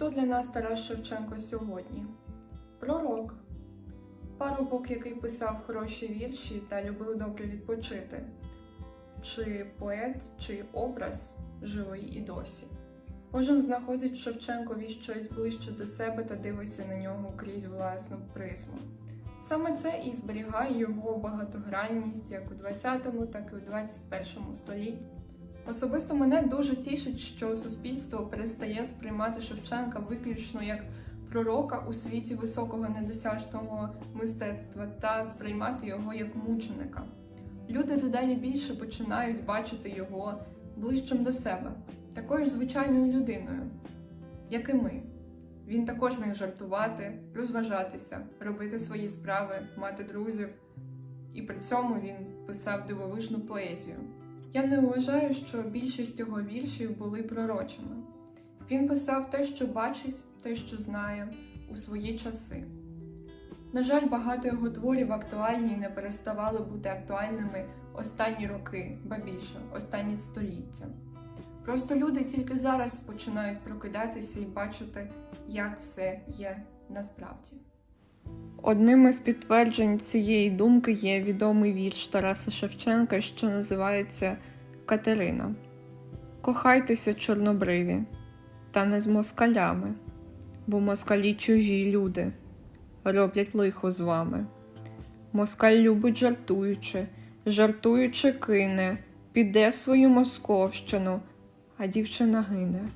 Хто для нас Тарас Шевченко сьогодні? Пророк. Парубок, який писав хороші вірші та любив добре відпочити. Чи поет, чи образ живий і досі. Кожен знаходить Шевченкові щось ближче до себе та дивиться на нього крізь власну призму. Саме це і зберігає його багатогранність як у 20, так і у 21 столітті. Особисто мене дуже тішить, що суспільство перестає сприймати Шевченка виключно як пророка у світі високого недосяжного мистецтва та сприймати його як мученика. Люди дедалі більше починають бачити його ближчим до себе, такою ж звичайною людиною, як і ми. Він також міг жартувати, розважатися, робити свої справи, мати друзів, і при цьому він писав дивовижну поезію. Я не вважаю, що більшість його віршів були пророчими. Він писав те, що бачить, те, що знає, у свої часи. На жаль, багато його творів актуальні і не переставали бути актуальними останні роки, ба більше, останні століття. Просто люди тільки зараз починають прокидатися і бачити, як все є насправді. Одним із підтверджень цієї думки є відомий вірш Тараса Шевченка, що називається Катерина. Кохайтеся, чорнобриві, та не з москалями, бо москалі чужі люди роблять лихо з вами. Москаль любить жартуючи, жартуючи кине, піде в свою московщину, а дівчина гине.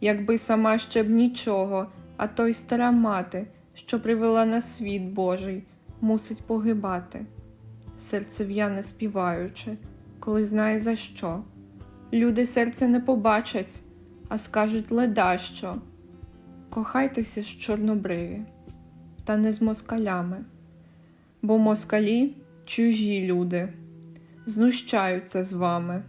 Якби сама ще б нічого, а то й стара мати, що привела на світ Божий, мусить погибати. Серце в'яне співаючи, коли знає за що. Люди серця не побачать, а скажуть леда що. Кохайтеся з чорнобриві, та не з москалями, бо москалі чужі люди, знущаються з вами.